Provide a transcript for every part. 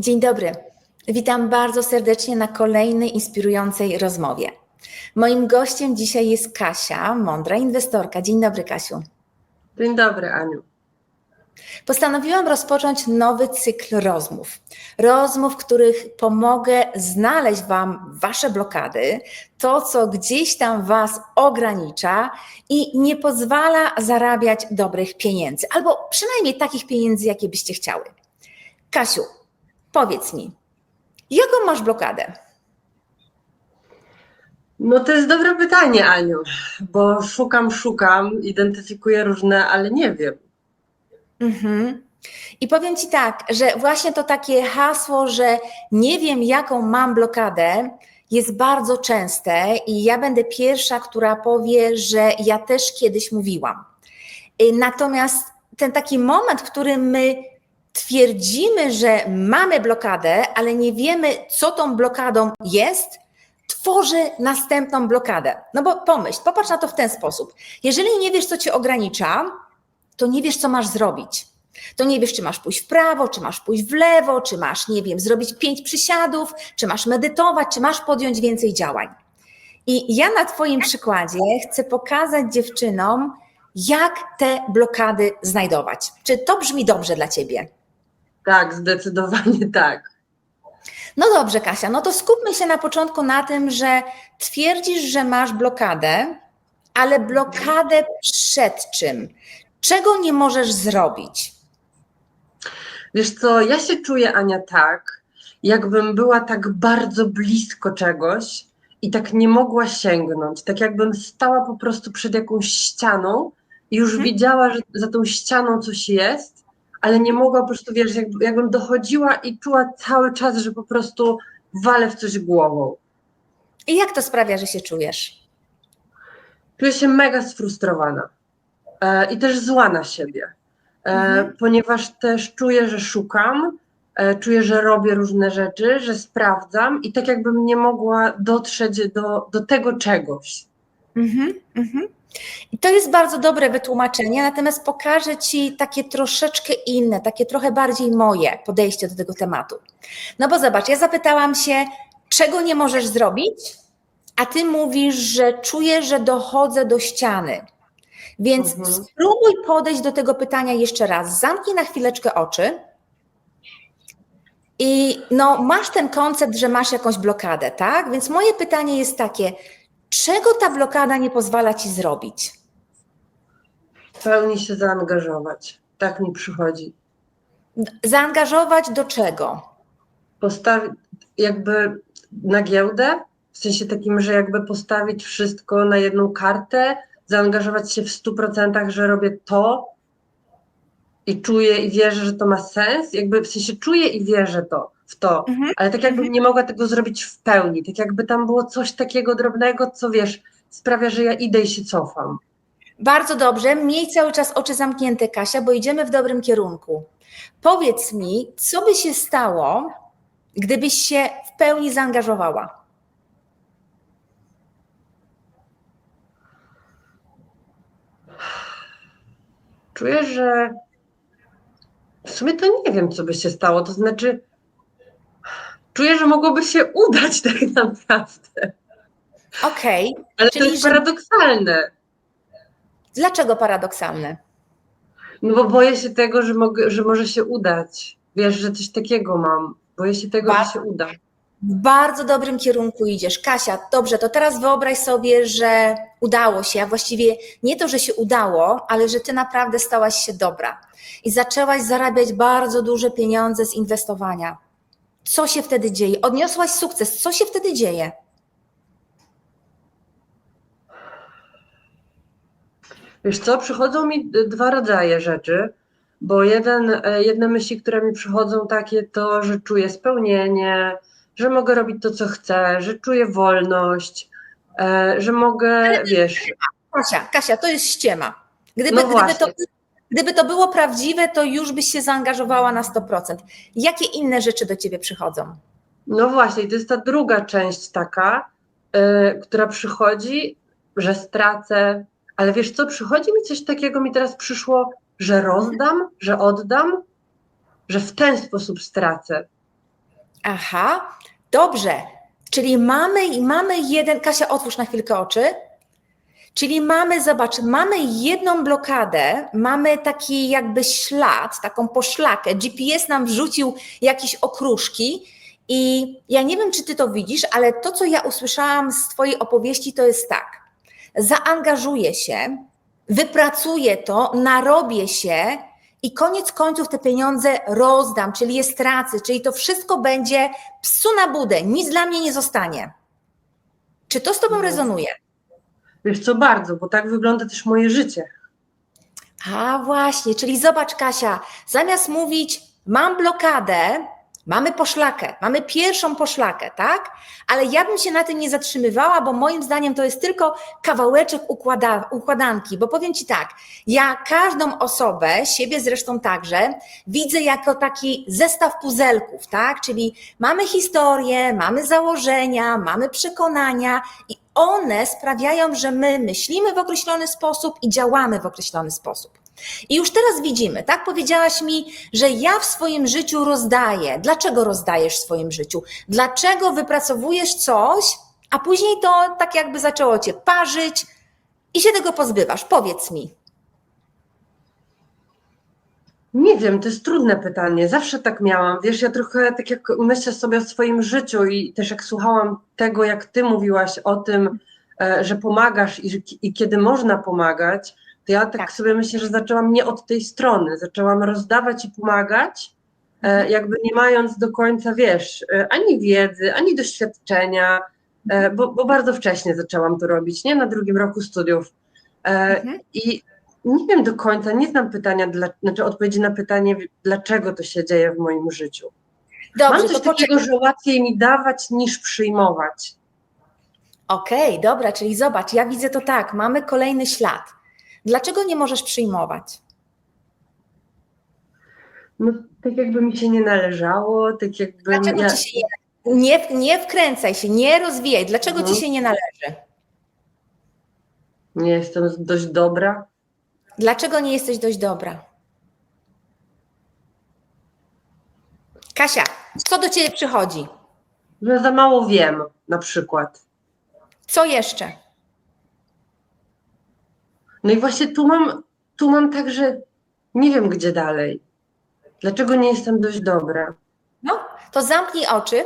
Dzień dobry. Witam bardzo serdecznie na kolejnej inspirującej rozmowie. Moim gościem dzisiaj jest Kasia, mądra inwestorka. Dzień dobry, Kasiu. Dzień dobry, Aniu. Postanowiłam rozpocząć nowy cykl rozmów. Rozmów, w których pomogę znaleźć Wam Wasze blokady, to, co gdzieś tam Was ogranicza i nie pozwala zarabiać dobrych pieniędzy, albo przynajmniej takich pieniędzy, jakie byście chciały. Kasiu, powiedz mi, jaką masz blokadę? No to jest dobre pytanie, Aniu, bo szukam, szukam, identyfikuję różne, ale nie wiem. Mhm. I powiem Ci tak, że właśnie to takie hasło, że nie wiem, jaką mam blokadę, jest bardzo częste i ja będę pierwsza, która powie, że ja też kiedyś mówiłam. Y, Natomiast ten taki moment, w którym my twierdzimy, że mamy blokadę, ale nie wiemy, co tą blokadą jest, tworzy następną blokadę. No bo pomyśl, popatrz na to w ten sposób. Jeżeli nie wiesz, co cię ogranicza, to nie wiesz, co masz zrobić. To nie wiesz, czy masz pójść w prawo, czy masz pójść w lewo, czy masz, nie wiem, zrobić pięć przysiadów, czy masz medytować, czy masz podjąć więcej działań. I ja na Twoim przykładzie chcę pokazać dziewczynom, jak te blokady znajdować. Czy to brzmi dobrze dla Ciebie? Tak, zdecydowanie tak. No dobrze, Kasia, no to skupmy się na początku na tym, że twierdzisz, że masz blokadę, ale blokadę przed czym? Czego nie możesz zrobić? Wiesz co, ja się czuję, Ania, tak, jakbym była tak bardzo blisko czegoś i tak nie mogła sięgnąć. Tak jakbym stała po prostu przed jakąś ścianą i już Mhm. widziała, że za tą ścianą coś jest, ale nie mogła po prostu, wiesz, jakby, jakbym dochodziła i czuła cały czas, że po prostu walę w coś głową. I jak to sprawia, że się czujesz? Czuję się mega sfrustrowana e, i też zła na siebie, e, Mhm. ponieważ też czuję, że szukam, e, czuję, że robię różne rzeczy, że sprawdzam i tak jakbym nie mogła dotrzeć do, do tego czegoś. Mhm, mhm. I to jest bardzo dobre wytłumaczenie, natomiast pokażę Ci takie troszeczkę inne, takie trochę bardziej moje podejście do tego tematu. No bo zobacz, ja zapytałam się, czego nie możesz zrobić, a Ty mówisz, że czujesz, że dochodzę do ściany. Więc Mhm. spróbuj podejść do tego pytania jeszcze raz. Zamknij na chwileczkę oczy. I no, masz ten koncept, że masz jakąś blokadę, tak? Więc moje pytanie jest takie, czego ta blokada nie pozwala ci zrobić? W pełni się zaangażować. Tak mi przychodzi. Zaangażować do czego? Postawić jakby na giełdę, w sensie takim, że jakby postawić wszystko na jedną kartę, zaangażować się w 100%, że robię to i czuję i wierzę, że to ma sens. Jakby w sensie czuję i wierzę to, w to, Mhm. ale tak jakbym nie mogła tego zrobić w pełni. Tak jakby tam było coś takiego drobnego, co wiesz, sprawia, że ja idę i się cofam. Bardzo dobrze, miej cały czas oczy zamknięte, Kasia, bo idziemy w dobrym kierunku. Powiedz mi, co by się stało, gdybyś się w pełni zaangażowała? Czuję, że w sumie to nie wiem, co by się stało. To znaczy, czuję, że mogłoby się udać tak naprawdę. Okej, Ale Czyli, to jest że- paradoksalne. dlaczego paradoksalne? No bo boję się tego, że, mogę, że może się udać. Wiesz, że coś takiego mam. Boję się tego, że się uda. W bardzo dobrym kierunku idziesz. Kasia, dobrze, to teraz wyobraź sobie, że udało się, a właściwie nie to, że się udało, ale że ty naprawdę stałaś się dobra i zaczęłaś zarabiać bardzo duże pieniądze z inwestowania. Co się wtedy dzieje? Odniosłaś sukces. Co się wtedy dzieje? Wiesz co, przychodzą mi dwa rodzaje rzeczy, bo jeden, e, jedne myśli, które mi przychodzą takie to, że czuję spełnienie, że mogę robić to, co chcę, że czuję wolność, e, że mogę, wiesz, Kasia, Kasia, to jest ściema. Gdyby, No gdyby, to, gdyby to było prawdziwe, to już byś się zaangażowała na 100%. Jakie inne rzeczy do ciebie przychodzą? No właśnie, to jest ta druga część taka, y, która przychodzi, że stracę, ale wiesz co, przychodzi mi coś takiego, mi teraz przyszło, że rozdam, że oddam, że w ten sposób stracę. Aha, dobrze. Czyli mamy i mamy jeden. Kasia, otwórz na chwilkę oczy. Czyli mamy, zobacz, mamy jedną blokadę, mamy taki jakby ślad, taką poszlakę. GPS nam wrzucił jakieś okruszki i ja nie wiem, czy ty to widzisz, ale to, co ja usłyszałam z twojej opowieści, to jest tak. Zaangażuję się, wypracuję to, narobię się i koniec końców te pieniądze rozdam, czyli je stracę, czyli to wszystko będzie psu na budę, nic dla mnie nie zostanie. Czy to z tobą No. rezonuje? Wiesz co, bardzo, bo tak wygląda też moje życie. A właśnie, czyli zobacz Kasia, zamiast mówić mam blokadę, mamy poszlakę, mamy pierwszą poszlakę, tak? Ale ja bym się na tym nie zatrzymywała, bo moim zdaniem to jest tylko kawałeczek układa, układanki, bo powiem Ci tak, ja każdą osobę, siebie zresztą także, widzę jako taki zestaw puzelków, tak? Czyli mamy historię, mamy założenia, mamy przekonania i one sprawiają, że my myślimy w określony sposób i działamy w określony sposób. I już teraz widzimy, tak? Powiedziałaś mi, że ja w swoim życiu rozdaję. Dlaczego rozdajesz w swoim życiu? Dlaczego wypracowujesz coś, a później to tak jakby zaczęło cię parzyć i się tego pozbywasz? Powiedz mi. Nie wiem, to jest trudne pytanie. Zawsze tak miałam. Wiesz, ja trochę tak jak myślę sobie o swoim życiu i też jak słuchałam tego, jak ty mówiłaś o tym, e, że pomagasz i, i kiedy można pomagać, to ja tak, Tak. sobie myślę, że zaczęłam nie od tej strony. Zaczęłam rozdawać i pomagać, e, jakby nie mając do końca, wiesz, e, ani wiedzy, ani doświadczenia, e, bo, bo bardzo wcześnie zaczęłam to robić, nie na drugim roku studiów. Mhm. I nie wiem do końca, nie znam pytania, dla, znaczy odpowiedzi na pytanie, dlaczego to się dzieje w moim życiu. Dobrze, Mam coś takiego, że łatwiej mi dawać niż przyjmować. Okej, dobra, czyli zobacz, ja widzę to tak, mamy kolejny ślad. Dlaczego nie możesz przyjmować? No, tak jakby mi się nie należało, tak jakby Dlaczego ja, ci się nie, nie, nie wkręcaj się, nie rozwijaj? Dlaczego Mhm. ci się nie należy? nie jestem dość dobra. Dlaczego nie jesteś dość dobra? Kasia, co do ciebie przychodzi? Że za mało wiem, na przykład. Co jeszcze? No i właśnie tu mam, tu mam tak, że nie wiem, gdzie dalej. Dlaczego nie jestem dość dobra? No, to zamknij oczy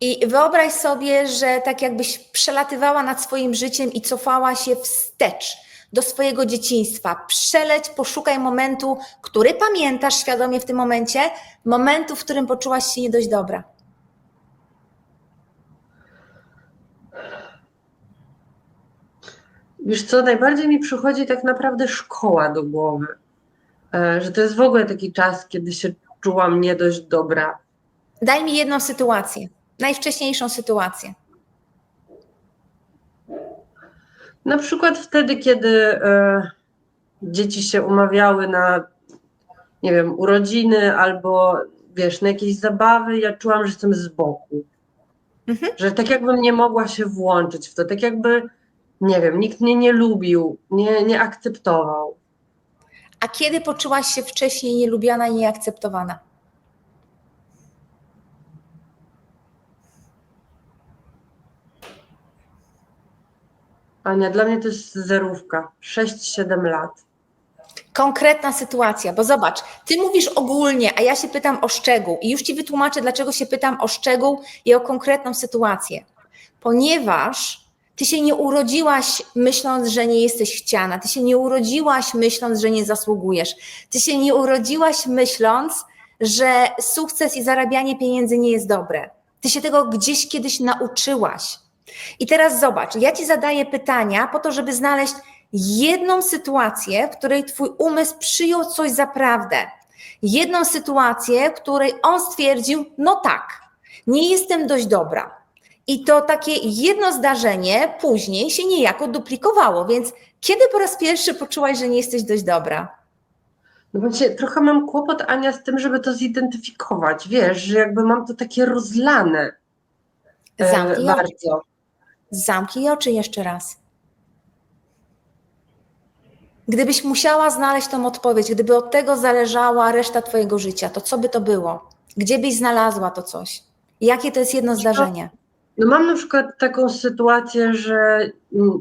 i wyobraź sobie, że tak jakbyś przelatywała nad swoim życiem i cofała się wstecz do swojego dzieciństwa. Przeleć, poszukaj momentu, który pamiętasz świadomie w tym momencie, momentu, w którym poczułaś się nie dość dobra. Wiesz co, najbardziej mi przychodzi tak naprawdę szkoła do głowy. E, Że to jest w ogóle taki czas, kiedy się czułam nie dość dobra. Daj mi jedną sytuację, najwcześniejszą sytuację. Na przykład wtedy, kiedy e, dzieci się umawiały na, nie wiem, urodziny albo wiesz, na jakieś zabawy, ja czułam, że jestem z boku. Mhm. Że tak jakbym nie mogła się włączyć w to, tak jakby, nie wiem, nikt mnie nie lubił, nie, nie akceptował. A kiedy poczułaś się wcześniej nielubiana i nieakceptowana? Ania, dla mnie to jest zerówka, 6-7 lat. Konkretna sytuacja, bo zobacz, ty mówisz ogólnie, a ja się pytam o szczegół i już ci wytłumaczę, dlaczego się pytam o szczegół i o konkretną sytuację. Ponieważ ty się nie urodziłaś myśląc, że nie jesteś chciana, ty się nie urodziłaś myśląc, że nie zasługujesz, ty się nie urodziłaś myśląc, że sukces i zarabianie pieniędzy nie jest dobre. Ty się tego gdzieś kiedyś nauczyłaś. I teraz zobacz, ja ci zadaję pytania po to, żeby znaleźć jedną sytuację, w której twój umysł przyjął coś za prawdę. Jedną sytuację, w której on stwierdził, no tak, nie jestem dość dobra. I to takie jedno zdarzenie później się niejako duplikowało, więc kiedy po raz pierwszy poczułaś, że nie jesteś dość dobra? No właśnie, trochę mam kłopot, Ania, z tym, żeby to zidentyfikować. Wiesz, że jakby mam to takie rozlane e, Zamknij oczy, bardzo. zamknij oczy jeszcze raz. Gdybyś musiała znaleźć tą odpowiedź, gdyby od tego zależała reszta Twojego życia, to co by to było? Gdzie byś znalazła to coś? Jakie to jest jedno zdarzenie? No mam na przykład taką sytuację, że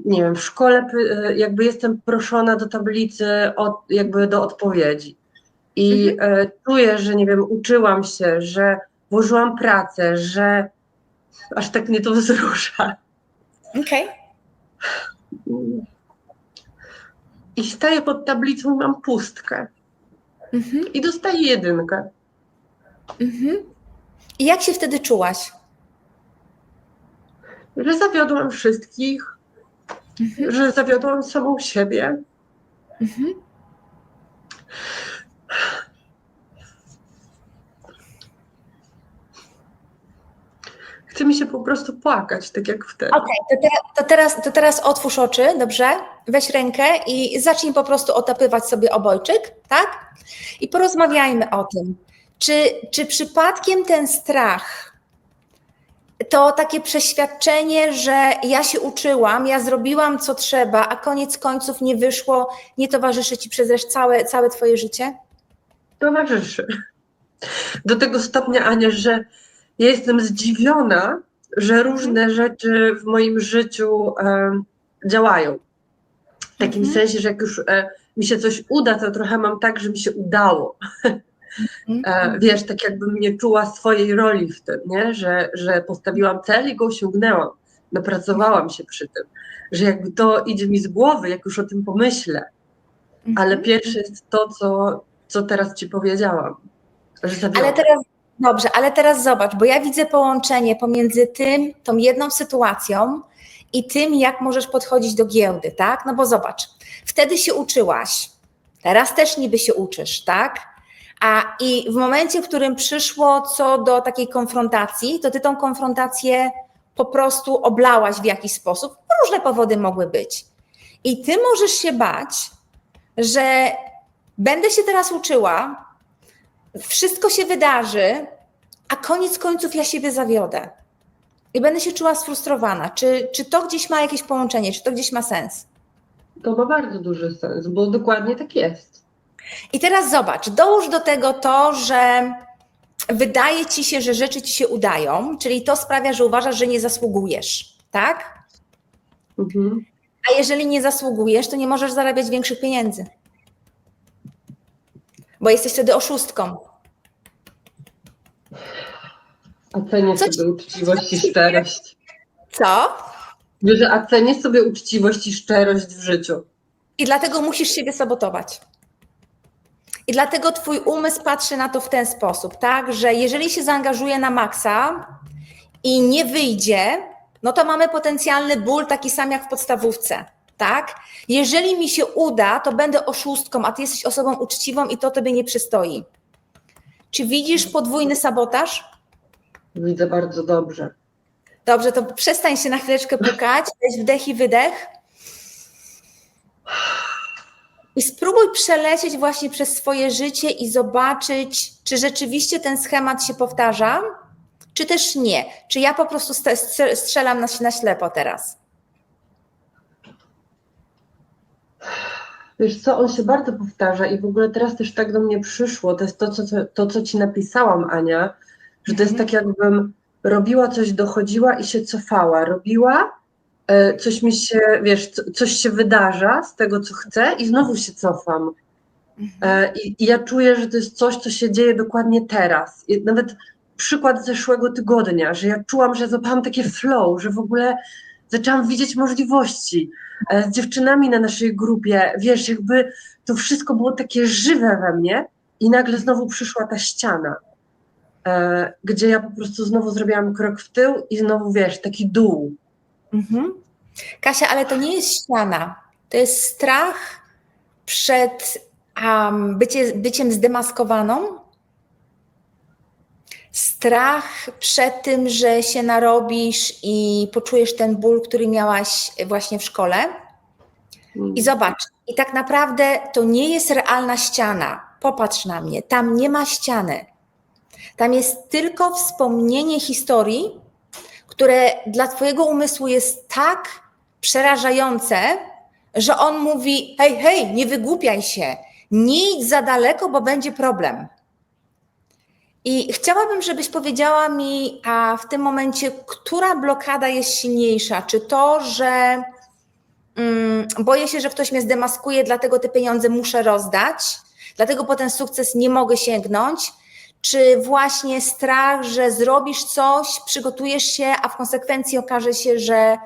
nie wiem, w szkole py- jakby jestem proszona do tablicy, od, jakby do odpowiedzi. I e, czuję, że nie wiem, uczyłam się, że włożyłam pracę, że aż tak mnie to wzrusza. Okej. I staję pod tablicą i mam pustkę. Mhm. I dostaję jedynkę. Mhm. I jak się wtedy czułaś? Że zawiodłam wszystkich, Mhm. że zawiodłam samą siebie. Mhm. Chce mi się po prostu płakać, tak jak wtedy. Okej, to, teraz, to, teraz, to teraz otwórz oczy, dobrze? Weź rękę i zacznij po prostu otapywać sobie obojczyk, tak? I porozmawiajmy o tym. Czy, czy przypadkiem ten strach, to takie przeświadczenie, że ja się uczyłam, ja zrobiłam co trzeba, a koniec końców nie wyszło, nie towarzyszy ci przez całe, całe twoje życie? towarzyszy. Do tego stopnia, Ania, że ja jestem zdziwiona, że różne rzeczy w moim życiu em, działają. W takim Mhm. sensie, że jak już e, mi się coś uda, to trochę mam tak, że mi się udało. E, wiesz, tak jakbym nie czuła swojej roli w tym, nie? Że, że postawiłam cel i go osiągnęłam. Napracowałam się przy tym. Że jakby to idzie mi z głowy, jak już o tym pomyślę. Ale pierwsze jest to, co, co teraz ci powiedziałam. Ale teraz, dobrze, ale teraz zobacz, bo ja widzę połączenie pomiędzy tym, tą jedną sytuacją i tym, jak możesz podchodzić do giełdy, tak? No bo zobacz, wtedy się uczyłaś, teraz też niby się uczysz, tak? A i w momencie, w którym przyszło co do takiej konfrontacji, to ty tą konfrontację po prostu oblałaś w jakiś sposób. Różne powody mogły być. I ty możesz się bać, że będę się teraz uczyła, wszystko się wydarzy, a koniec końców ja siebie zawiodę. I będę się czuła sfrustrowana. Czy, czy to gdzieś ma jakieś połączenie, czy to gdzieś ma sens? To ma bardzo duży sens, bo dokładnie tak jest. I teraz zobacz, dołóż do tego to, że wydaje ci się, że rzeczy ci się udają, czyli to sprawia, że uważasz, że nie zasługujesz, tak? Mhm. A jeżeli nie zasługujesz, to nie możesz zarabiać większych pieniędzy. Bo jesteś wtedy oszustką. A cenię Co ci- sobie uczciwość i szczerość. Co? Że a cenię sobie uczciwość i szczerość w życiu. I dlatego musisz siebie sabotować. I dlatego twój umysł patrzy na to w ten sposób, tak, że jeżeli się zaangażuje na maksa i nie wyjdzie, no to mamy potencjalny ból taki sam jak w podstawówce, tak? Jeżeli mi się uda, to będę oszustką, a ty jesteś osobą uczciwą i to tobie nie przystoi. Czy widzisz podwójny sabotaż? Widzę bardzo dobrze. Dobrze, to przestań się na chwileczkę pukać, weź wdech i wydech. I spróbuj przelecieć właśnie przez swoje życie i zobaczyć, czy rzeczywiście ten schemat się powtarza, czy też nie. Czy ja po prostu st- strze- strzelam na, na ślepo teraz. Wiesz co, on się bardzo powtarza i w ogóle teraz też tak do mnie przyszło, to jest to, co, to, co ci napisałam, Ania, że to jest Mhm. tak jakbym robiła coś, dochodziła i się cofała. Robiła, coś mi się, wiesz, co, coś się wydarza z tego, co chcę i znowu się cofam. E, I, I ja czuję, że to jest coś, co się dzieje dokładnie teraz. I nawet przykład zeszłego tygodnia, że ja czułam, że złapałam takie flow, że w ogóle zaczęłam widzieć możliwości e, z dziewczynami na naszej grupie. Wiesz, jakby to wszystko było takie żywe we mnie i nagle znowu przyszła ta ściana, e, gdzie ja po prostu znowu zrobiłam krok w tył i znowu, wiesz, taki dół. Mhm. Kasia, ale to nie jest ściana. To jest strach przed um, bycie, byciem zdemaskowaną. Strach przed tym, że się narobisz i poczujesz ten ból, który miałaś właśnie w szkole. Mm. I zobacz, i tak naprawdę to nie jest realna ściana. Popatrz na mnie, tam nie ma ściany. Tam jest tylko wspomnienie historii, które dla Twojego umysłu jest tak przerażające, że on mówi: hej, hej, nie wygłupiaj się, nie idź za daleko, bo będzie problem. I chciałabym, żebyś powiedziała mi a w tym momencie, która blokada jest silniejsza? Czy to, że mm, boję się, że ktoś mnie zdemaskuje, dlatego te pieniądze muszę rozdać, dlatego po ten sukces nie mogę sięgnąć? Czy właśnie strach, że zrobisz coś, przygotujesz się, a w konsekwencji okaże się, że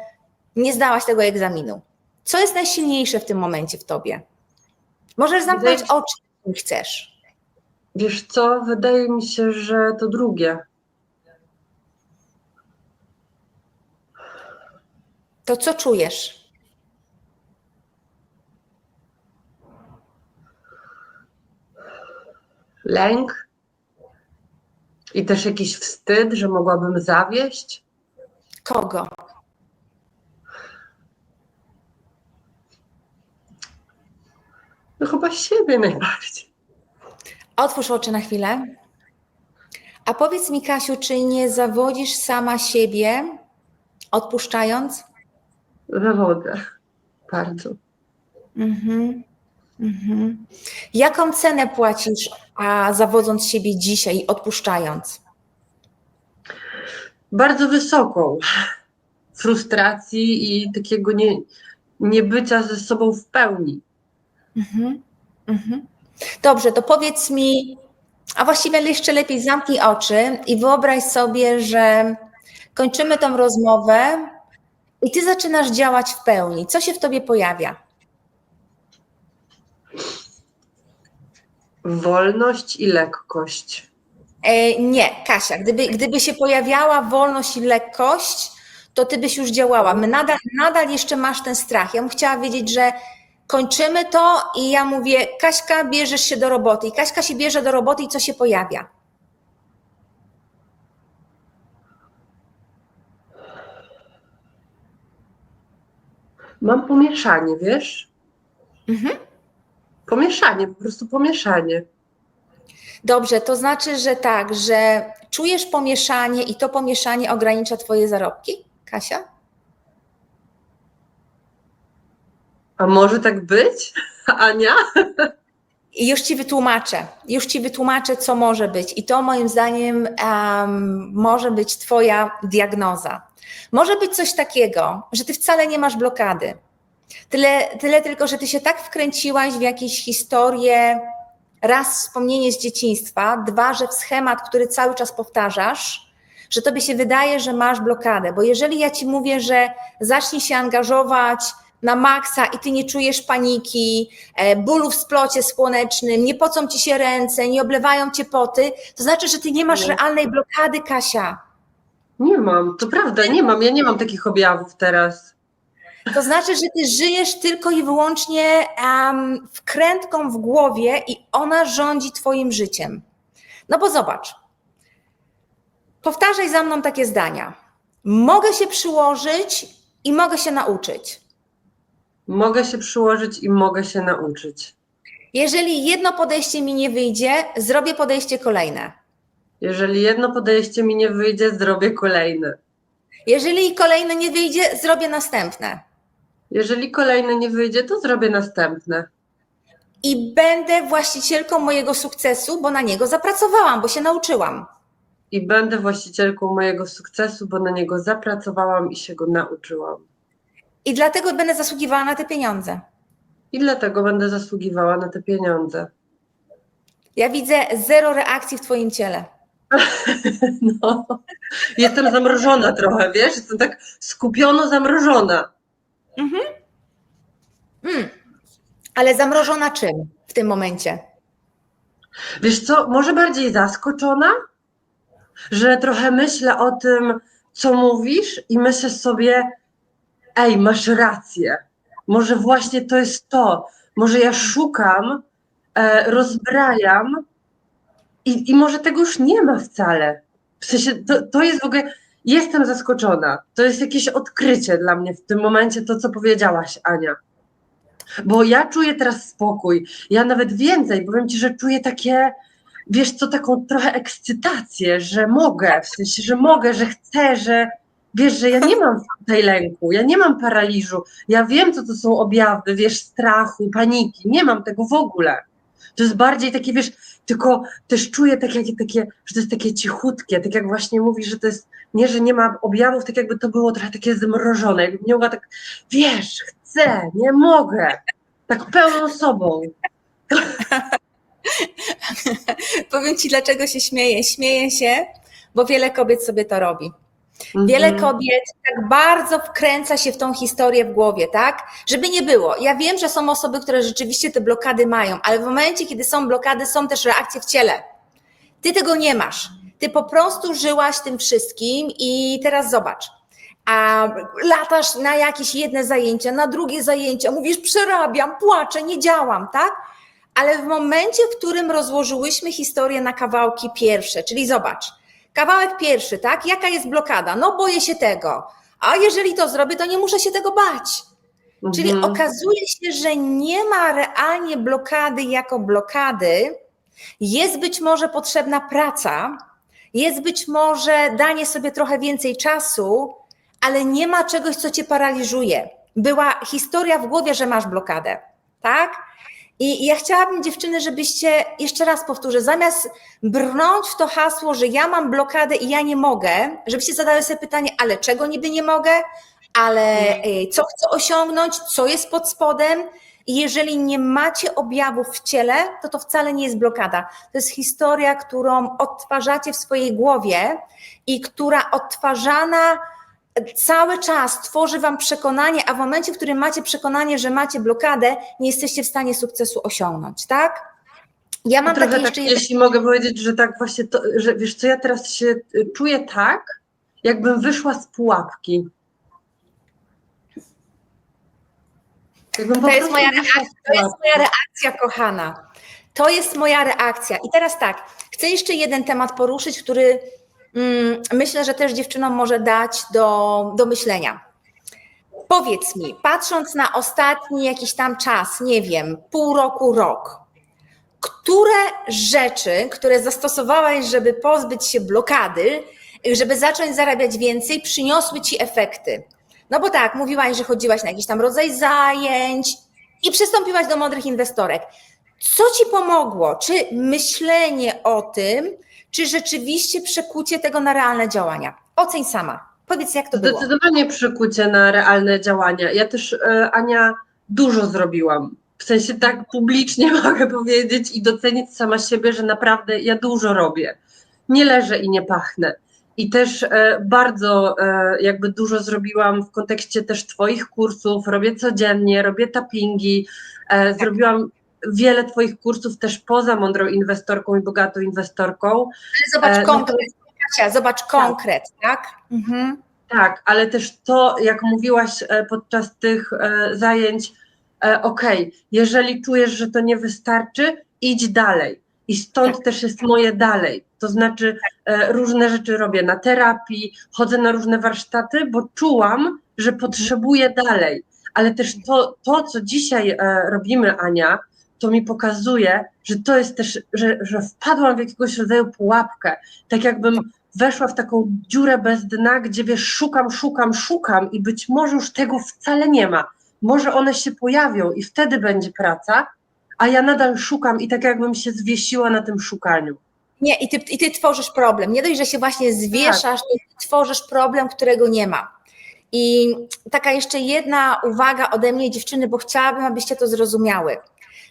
nie zdałaś tego egzaminu? Co jest najsilniejsze w tym momencie w tobie? Możesz zamknąć Wydaje oczy, jeśli chcesz. Wiesz co, wydaje mi się, że to drugie. To co czujesz? Lęk i też jakiś wstyd, że mogłabym zawieść. Kogo? No chyba siebie najbardziej. Otwórz oczy na chwilę. A powiedz mi, Kasiu, czy nie zawodzisz sama siebie, odpuszczając? Zawodzę. Bardzo. Mhm. Mhm. Jaką cenę płacisz, a zawodząc siebie dzisiaj i odpuszczając? Bardzo wysoką. Frustracji i takiego nie, niebycia ze sobą w pełni. Mhm. Mhm. Dobrze, to powiedz mi, a właściwie jeszcze lepiej zamknij oczy i wyobraź sobie, że kończymy tą rozmowę i ty zaczynasz działać w pełni. Co się w tobie pojawia? Wolność i lekkość. E, nie, Kasia, gdyby, gdyby się pojawiała wolność i lekkość, to ty byś już działała. My nadal, nadal jeszcze masz ten strach. Ja bym chciała wiedzieć, że kończymy to i ja mówię, Kaśka, bierzesz się do roboty. I Kaśka się bierze do roboty i co się pojawia? Mam pomieszanie, wiesz? Mhm. Pomieszanie, po prostu pomieszanie. Dobrze, to znaczy, że tak, że czujesz pomieszanie i to pomieszanie ogranicza twoje zarobki, Kasia? A może tak być? Ania? I już ci wytłumaczę, już ci wytłumaczę, co może być. I to moim zdaniem em, może być Twoja diagnoza. Może być coś takiego, że Ty wcale nie masz blokady. Tyle, tyle tylko, że Ty się tak wkręciłaś w jakieś historie, raz wspomnienie z dzieciństwa, dwa, że w schemat, który cały czas powtarzasz, że Tobie się wydaje, że masz blokadę. Bo jeżeli ja Ci mówię, że zacznij się angażować, na maksa i ty nie czujesz paniki, e, bólu w splocie słonecznym, nie pocą ci się ręce, nie oblewają cię poty, to znaczy, że ty nie masz realnej blokady, Kasia. Nie mam, to prawda, nie mam. Ja nie mam takich objawów teraz. To znaczy, że ty żyjesz tylko i wyłącznie um, wkrętką w głowie i ona rządzi twoim życiem. No bo zobacz, powtarzaj za mną takie zdania. Mogę się przyłożyć i mogę się nauczyć. Mogę się przyłożyć i mogę się nauczyć. Jeżeli jedno podejście mi nie wyjdzie, zrobię podejście kolejne. Jeżeli jedno podejście mi nie wyjdzie, zrobię kolejne. Jeżeli kolejne nie wyjdzie, zrobię następne. Jeżeli kolejne nie wyjdzie, to zrobię następne. I będę właścicielką mojego sukcesu, bo na niego zapracowałam, bo się nauczyłam. I będę właścicielką mojego sukcesu, bo na niego zapracowałam i się go nauczyłam. I dlatego będę zasługiwała na te pieniądze. I dlatego będę zasługiwała na te pieniądze. Ja widzę zero reakcji w Twoim ciele. No. Jestem zamrożona trochę, wiesz? Jestem tak skupiono zamrożona. Mm. Ale zamrożona czym w tym momencie? Wiesz co, może bardziej zaskoczona, że trochę myślę o tym, co mówisz i myślę sobie, ej, masz rację. Może właśnie to jest to. Może ja szukam, e, rozbrajam i, i może tego już nie ma wcale. W sensie, to, to jest w ogóle, jestem zaskoczona. To jest jakieś odkrycie dla mnie w tym momencie, to co powiedziałaś, Ania. Bo ja czuję teraz spokój. Ja nawet więcej, powiem ci, że czuję takie, wiesz co, taką trochę ekscytację, że mogę, w sensie, że mogę, że chcę, że wiesz, że ja nie mam tutaj lęku, ja nie mam paraliżu, ja wiem, co to są objawy, wiesz, strachu, paniki, nie mam tego w ogóle. To jest bardziej takie, wiesz, tylko też czuję tak jak, takie, że to jest takie cichutkie, tak jak właśnie mówisz, że to jest, nie, że nie ma objawów, tak jakby to było trochę takie zmrożone, jakby nie mogła tak, wiesz, chcę, nie mogę, tak pełną sobą. Powiem Ci, dlaczego się śmieję. Śmieję się, bo wiele kobiet sobie to robi. Wiele Mhm. kobiet tak bardzo wkręca się w tą historię w głowie, tak? Żeby nie było. Ja wiem, że są osoby, które rzeczywiście te blokady mają, ale w momencie, kiedy są blokady, są też reakcje w ciele. Ty tego nie masz. Ty po prostu żyłaś tym wszystkim i teraz zobacz. A latasz na jakieś jedne zajęcia, na drugie zajęcia, mówisz, przerabiam, płaczę, nie działam, tak? Ale w momencie, w którym rozłożyłyśmy historię na kawałki pierwsze, czyli zobacz, kawałek pierwszy, tak? Jaka jest blokada? No, boję się tego. A jeżeli to zrobię, to nie muszę się tego bać. Czyli Mhm. okazuje się, że nie ma realnie blokady jako blokady. Jest być może potrzebna praca, jest być może danie sobie trochę więcej czasu, ale nie ma czegoś, co cię paraliżuje. Była historia w głowie, że masz blokadę, tak? I ja chciałabym, dziewczyny, żebyście, jeszcze raz powtórzę, zamiast brnąć w to hasło, że ja mam blokadę i ja nie mogę, żebyście zadały sobie pytanie, ale czego niby nie mogę, ale y, co chcę osiągnąć, co jest pod spodem. I jeżeli nie macie objawów w ciele, to to wcale nie jest blokada. To jest historia, którą odtwarzacie w swojej głowie i która odtwarzana cały czas tworzy wam przekonanie, a w momencie, w którym macie przekonanie, że macie blokadę, nie jesteście w stanie sukcesu osiągnąć, tak? Ja mam Trochę takie tak, jeszcze jeśli mogę powiedzieć, że tak właśnie, to, że wiesz co, ja teraz się czuję tak, jakbym wyszła z pułapki. Jakbym po To jest moja z To jest moja reakcja, kochana. To jest moja reakcja. I teraz tak, chcę jeszcze jeden temat poruszyć, który mm, myślę, że też dziewczynom może dać do, do myślenia. Powiedz mi, patrząc na ostatni jakiś tam czas, nie wiem, pół roku, rok, które rzeczy, które zastosowałaś, żeby pozbyć się blokady, żeby zacząć zarabiać więcej, przyniosły ci efekty? No bo tak, mówiłaś, że chodziłaś na jakiś tam rodzaj zajęć i przystąpiłaś do mądrych inwestorek. Co ci pomogło? Czy myślenie o tym, czy rzeczywiście przekucie tego na realne działania? Oceń sama. Powiedz, jak to było. Zdecydowanie przykucie na realne działania. Ja też, e, Ania, dużo zrobiłam. W sensie tak publicznie mogę powiedzieć i docenić sama siebie, że naprawdę ja dużo robię. Nie leżę i nie pachnę. I też e, bardzo e, jakby dużo zrobiłam w kontekście też Twoich kursów. Robię codziennie, robię tappingi. E, zrobiłam wiele Twoich kursów też poza mądrą inwestorką i bogatą inwestorką. Ale zobacz no konkret, Kasia, zobacz konkret, tak? Mhm. Tak, ale też to, jak mówiłaś podczas tych zajęć, okej, jeżeli czujesz, że to nie wystarczy, idź dalej. I stąd też jest moje dalej. To znaczy, e, różne rzeczy robię na terapii, chodzę na różne warsztaty, bo czułam, że potrzebuję dalej. Ale też to, to co dzisiaj e, robimy, Ania, to mi pokazuje, że to jest też, że, że wpadłam w jakiegoś rodzaju pułapkę. Tak jakbym weszła w taką dziurę bez dna, gdzie wiesz, szukam, szukam, szukam i być może już tego wcale nie ma. Może one się pojawią i wtedy będzie praca, a ja nadal szukam i tak jakbym się zwiesiła na tym szukaniu. Nie, i ty, i ty tworzysz problem. Nie dość, że się właśnie zwieszasz, ty tworzysz problem, którego nie ma. I taka jeszcze jedna uwaga ode mnie, dziewczyny, bo chciałabym, abyście to zrozumiały.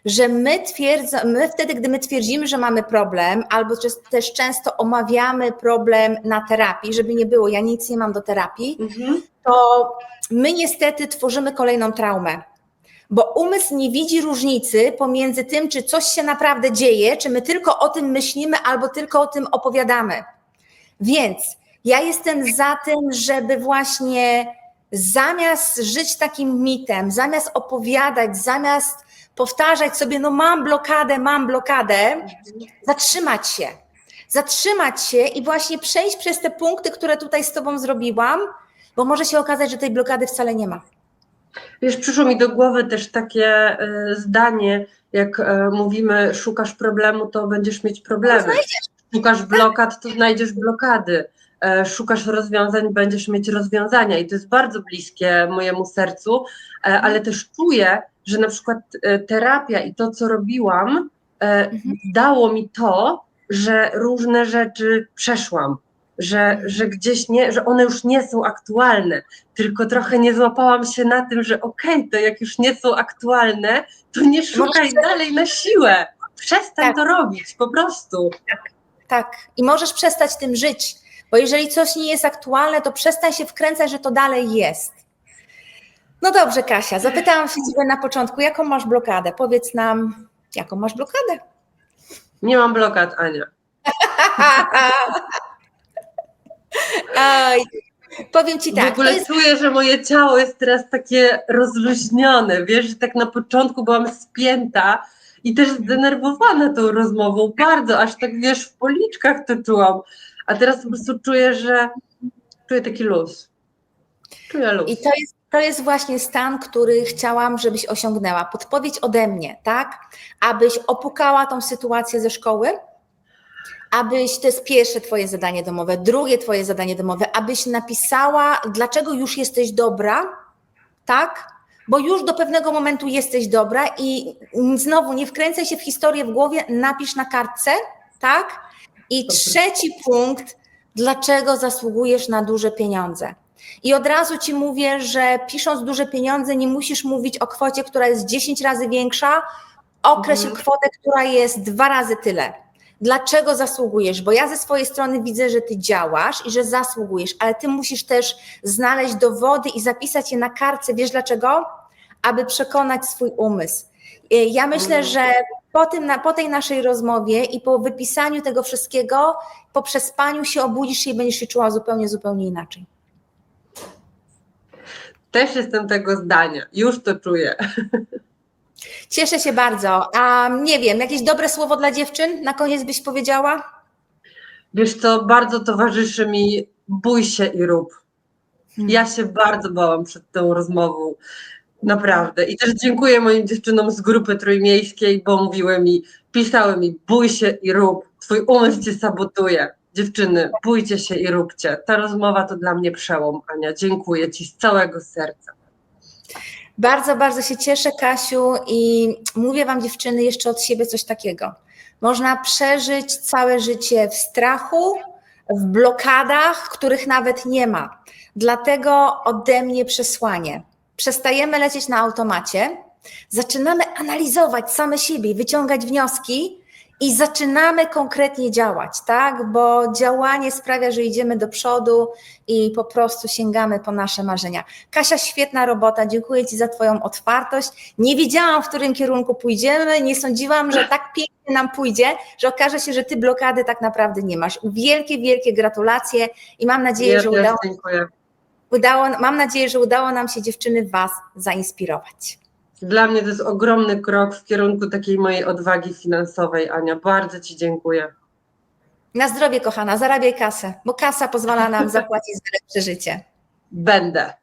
Że my twierdzą, my wtedy, gdy my twierdzimy, że mamy problem, albo też, też często omawiamy problem na terapii, żeby nie było, ja nic nie mam do terapii, to my niestety tworzymy kolejną traumę. Bo umysł nie widzi różnicy pomiędzy tym, czy coś się naprawdę dzieje, czy my tylko o tym myślimy, albo tylko o tym opowiadamy. Więc ja jestem za tym, żeby właśnie zamiast żyć takim mitem, zamiast opowiadać, zamiast powtarzać sobie, no mam blokadę, mam blokadę, zatrzymać się. Zatrzymać się i właśnie przejść przez te punkty, które tutaj z Tobą zrobiłam, bo może się okazać, że tej blokady wcale nie ma. Wiesz, przyszło mi do głowy też takie e, zdanie, jak e, mówimy, szukasz problemu, to będziesz mieć problemy. Szukasz blokad, to znajdziesz blokady. E, Szukasz rozwiązań, będziesz mieć rozwiązania. I to jest bardzo bliskie mojemu sercu, e, ale też czuję, że na przykład e, terapia i to, co robiłam, e, dało mi to, że różne rzeczy przeszłam, że, że gdzieś nie, że one już nie są aktualne, tylko trochę nie złapałam się na tym, że okej, to jak już nie są aktualne, to nie szukaj dalej na siłę. Przestań Tak. to robić, po prostu. Tak. I możesz przestać tym żyć, bo jeżeli coś nie jest aktualne, to przestań się wkręcać, że to dalej jest. No dobrze, Kasia, zapytałam się Ciebie na początku, jaką masz blokadę? Powiedz nam, jaką masz blokadę? Nie mam blokad, Ania. Oj, powiem Ci w tak, to ogóle jest, czuję, że moje ciało jest teraz takie rozluźnione. Wiesz, że tak na początku byłam spięta i też zdenerwowana tą rozmową, bardzo, aż tak wiesz, w policzkach to czułam. A teraz po prostu czuję, że czuję taki luz. Czuję luz. I to jest, to jest właśnie stan, który chciałam, żebyś osiągnęła. Podpowiedź ode mnie, tak? Abyś opukała tą sytuację ze szkoły, abyś, to jest pierwsze Twoje zadanie domowe, drugie Twoje zadanie domowe, abyś napisała, dlaczego już jesteś dobra, tak? Bo już do pewnego momentu jesteś dobra i znowu nie wkręcaj się w historię w głowie, napisz na kartce, tak? I trzeci punkt, dlaczego zasługujesz na duże pieniądze. I od razu ci mówię, że pisząc duże pieniądze, nie musisz mówić o kwocie, która jest 10 razy większa, określ Mhm. kwotę, która jest dwa razy tyle. Dlaczego zasługujesz? Bo ja ze swojej strony widzę, że ty działasz i że zasługujesz, ale ty musisz też znaleźć dowody i zapisać je na kartce. Wiesz dlaczego? Aby przekonać swój umysł. Y, Ja myślę, Mhm. że po, tym, po tej naszej rozmowie i po wypisaniu tego wszystkiego, po przespaniu się obudzisz się i będziesz się czuła zupełnie, zupełnie inaczej. Też jestem tego zdania. Już to czuję. Cieszę się bardzo. A nie wiem, jakieś dobre słowo dla dziewczyn na koniec byś powiedziała? Wiesz co, bardzo towarzyszy mi bój się i rób. Ja się bardzo bałam przed tą rozmową. Naprawdę. I też dziękuję moim dziewczynom z grupy trójmiejskiej, bo mówiły mi, pisały mi, bój się i rób. Twój umysł cię sabotuje. Dziewczyny, bójcie się i róbcie. Ta rozmowa to dla mnie przełom, Ania. Dziękuję ci z całego serca. Bardzo, bardzo się cieszę, Kasiu, i mówię Wam, dziewczyny, jeszcze od siebie coś takiego. Można przeżyć całe życie w strachu, w blokadach, których nawet nie ma. Dlatego ode mnie przesłanie. Przestajemy lecieć na automacie, zaczynamy analizować same siebie, i wyciągać wnioski i zaczynamy konkretnie działać, tak? Bo działanie sprawia, że idziemy do przodu i po prostu sięgamy po nasze marzenia. Kasia, świetna robota, dziękuję Ci za Twoją otwartość. Nie wiedziałam, w którym kierunku pójdziemy, nie sądziłam, że tak pięknie nam pójdzie, że okaże się, że Ty blokady tak naprawdę nie masz. Wielkie, wielkie gratulacje i mam nadzieję, Ja że udało, dziękuję. udało, mam nadzieję, że udało nam się dziewczyny Was zainspirować. Dla mnie to jest ogromny krok w kierunku takiej mojej odwagi finansowej, Ania. Bardzo ci dziękuję. Na zdrowie, kochana, zarabiaj kasę, bo kasa pozwala nam zapłacić za lepsze życie. Będę.